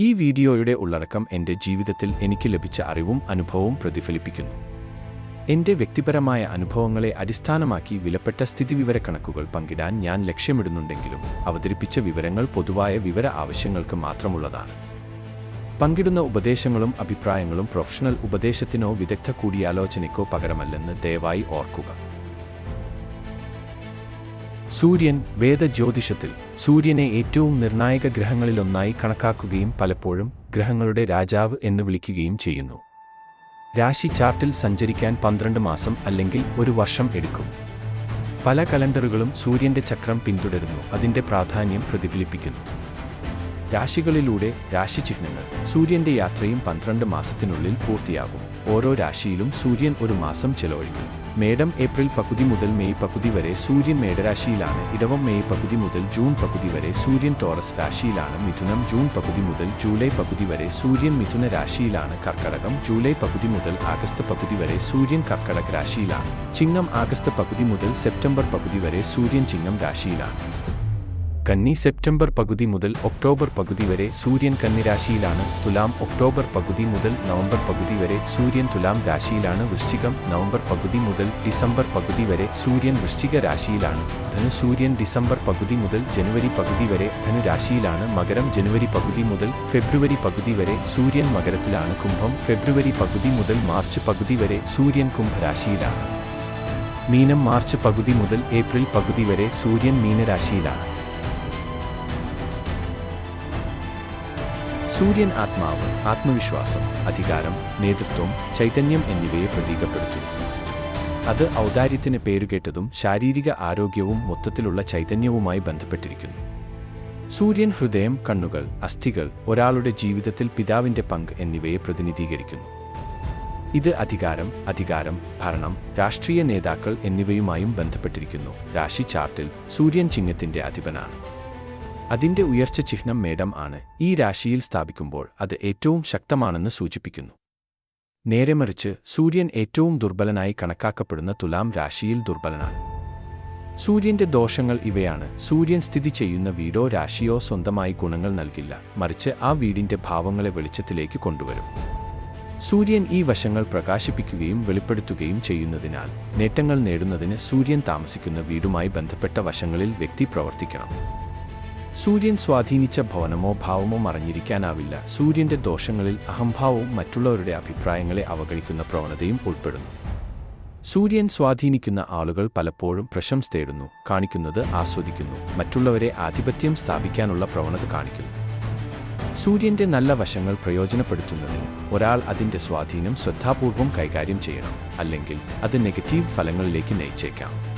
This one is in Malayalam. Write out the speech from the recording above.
ഈ വീഡിയോയുടെ ഉള്ളടക്കം എന്റെ ജീവിതത്തിൽ എനിക്ക് ലഭിച്ച അറിവും അനുഭവവും പ്രതിഫലിപ്പിക്കുന്നു. എന്റെ വ്യക്തിപരമായ അനുഭവങ്ങളെ അടിസ്ഥാനമാക്കി വിലപ്പെട്ട സ്ഥിതിവിവരക്കണക്കുകൾ പങ്കിടാൻ ഞാൻ ലക്ഷ്യമിടുന്നുണ്ടെങ്കിലും അവതരിപ്പിച്ച വിവരങ്ങൾ പൊതുവായ വിവര ആവശ്യങ്ങൾക്ക് മാത്രമുള്ളതാണ്. പങ്കിടുന്ന ഉപദേശങ്ങളും അഭിപ്രായങ്ങളും പ്രൊഫഷണൽ ഉപദേശത്തിനോ വിദഗ്ധ കൂടിയാലോചനയ്ക്കോ പകരമല്ലെന്ന് ദയവായി ഓർക്കുക. സൂര്യൻ വേദജ്യോതിഷത്തിൽ സൂര്യനെ ഏറ്റവും നിർണായക ഗ്രഹങ്ങളിലൊന്നായി കണക്കാക്കുകയും പലപ്പോഴും ഗ്രഹങ്ങളുടെ രാജാവ് എന്ന് വിളിക്കുകയും ചെയ്യുന്നു. രാശി ചാർട്ടിൽ സഞ്ചരിക്കാൻ പന്ത്രണ്ട് മാസം അല്ലെങ്കിൽ ഒരു വർഷം എടുക്കും. പല കലണ്ടറുകളും സൂര്യന്റെ ചക്രം പിന്തുടരുന്നു അതിന്റെ പ്രാധാന്യം പ്രതിഫലിപ്പിക്കുന്നു. രാശികളിലൂടെ രാശിചിഹ്നങ്ങൾ സൂര്യന്റെ യാത്രയും പന്ത്രണ്ട് മാസത്തിനുള്ളിൽ പൂർത്തിയാകും. ഓരോ രാശിയിലും സൂര്യൻ ഒരു മാസം ചെലവഴിക്കും. മേടം ഏപ്രിൽ പകുതി മുതൽ മെയ് പകുതി വരെ സൂര്യൻ മേടരാശിയിലാണ്. ഇടവം മെയ് പകുതി മുതൽ ജൂൺ പകുതി വരെ സൂര്യൻ ടോറസ് രാശിയിലാണ്. മിഥുനം ജൂൺ പകുതി മുതൽ ജൂലൈ പകുതി വരെ സൂര്യൻ മിഥുന രാശിയിലാണ്. കർക്കടകം ജൂലൈ പകുതി മുതൽ ആഗസ്റ്റ് പകുതി വരെ സൂര്യൻ കർക്കടക രാശിയിലാണ് ചിങ്ങം ആഗസ്റ്റ് പകുതി മുതൽ സെപ്റ്റംബർ പകുതി വരെ സൂര്യൻ ചിങ്ങം രാശിയിലാണ്. കന്നി സെപ്റ്റംബർ പകുതി മുതൽ ഒക്ടോബർ പകുതി വരെ സൂര്യൻ കന്നിരാശിയിലാണ് തുലാം ഒക്ടോബർ പകുതി മുതൽ നവംബർ പകുതി വരെ സൂര്യൻ തുലാം രാശിയിലാണ് വൃശ്ചികം നവംബർ പകുതി മുതൽ ഡിസംബർ പകുതി വരെ സൂര്യൻ വൃശ്ചിക രാശിയിലാണ്. ധനു സൂര്യൻ ഡിസംബർ പകുതി മുതൽ ജനുവരി പകുതി വരെ ധനു രാശിയിലാണ്. മകരം ജനുവരി പകുതി മുതൽ ഫെബ്രുവരി പകുതി വരെ സൂര്യൻ മകരത്തിലാണ്. കുംഭം ഫെബ്രുവരി പകുതി മുതൽ മാർച്ച് പകുതി വരെ സൂര്യൻ കുംഭരാശിയിലാണ് മീനം മാർച്ച് പകുതി മുതൽ ഏപ്രിൽ പകുതി വരെ സൂര്യൻ മീനരാശിയിലാണ്. സൂര്യൻ ആത്മാവ് ആത്മവിശ്വാസം അധികാരം നേതൃത്വം ചൈതന്യം എന്നിവയെ പ്രതീകപ്പെടുത്തുന്നു. അത് ഔദാര്യത്തിന് പേരുകേട്ടതും ശാരീരിക ആരോഗ്യവും മൊത്തത്തിലുള്ള ചൈതന്യവുമായി ബന്ധപ്പെട്ടിരിക്കുന്നു. സൂര്യൻ ഹൃദയം കണ്ണുകൾ അസ്ഥികൾ ഒരാളുടെ ജീവിതത്തിൽ പിതാവിന്റെ പങ്ക് എന്നിവയെ പ്രതിനിധീകരിക്കുന്നു. ഇത് അധികാരം അധികാരം ഭരണം രാഷ്ട്രീയ നേതാക്കൾ എന്നിവയുമായും ബന്ധപ്പെട്ടിരിക്കുന്നു. രാശി ചാർട്ടിൽ സൂര്യൻ ചിഹ്നത്തിന്റെ അധിപനാണ്. അതിന്റെ ഉയർച്ച ചിഹ്നം മേടം ആണ്. ഈ രാശിയിൽ സ്ഥാപിക്കുമ്പോൾ അത് ഏറ്റവും ശക്തമാണെന്ന് സൂചിപ്പിക്കുന്നു. നേരെമറിച്ച് സൂര്യൻ ഏറ്റവും ദുർബലനായി കണക്കാക്കപ്പെടുന്ന തുലാം രാശിയിൽ ദുർബലനാണ്. സൂര്യന്റെ ദോഷങ്ങൾ ഇവയാണ്. സൂര്യൻ സ്ഥിതി ചെയ്യുന്ന വീടോ രാശിയോ സ്വന്തമായി ഗുണങ്ങൾ നൽകില്ല. മറിച്ച് ആ വീടിന്റെ ഭാവങ്ങളെ വെളിച്ചത്തിലേക്ക് കൊണ്ടുവരും. സൂര്യൻ ഈ വശങ്ങൾ പ്രകാശിപ്പിക്കുകയും വെളിപ്പെടുത്തുകയും ചെയ്യുന്നതിനാൽ നേട്ടങ്ങൾ നേടുന്നതിന് സൂര്യൻ താമസിക്കുന്ന വീടുമായി ബന്ധപ്പെട്ട വശങ്ങളിൽ വ്യക്തി പ്രവർത്തിക്കണം. സൂര്യൻ സ്വാധീനിച്ച ഭവനമോ ഭാവമോ മറഞ്ഞിരിക്കാനാവില്ല. സൂര്യന്റെ ദോഷങ്ങളിൽ അഹംഭാവവും മറ്റുള്ളവരുടെ അഭിപ്രായങ്ങളെ അവഗണിക്കുന്ന പ്രവണതയും ഉൾപ്പെടുന്നു. സൂര്യൻ സ്വാധീനിക്കുന്ന ആളുകൾ പലപ്പോഴും പ്രശംസ തേടുന്നു കാണിക്കുന്നത് ആസ്വദിക്കുന്നു മറ്റുള്ളവരെ ആധിപത്യം സ്ഥാപിക്കാനുള്ള പ്രവണത കാണിക്കുന്നു. സൂര്യന്റെ നല്ല വശങ്ങൾ പ്രയോജനപ്പെടുത്തുന്നതിന് ഒരാൾ അതിന്റെ സ്വാധീനം ശ്രദ്ധാപൂർവം കൈകാര്യം ചെയ്യണം അല്ലെങ്കിൽ അത് നെഗറ്റീവ് ഫലങ്ങളിലേക്ക് നയിച്ചേക്കാം.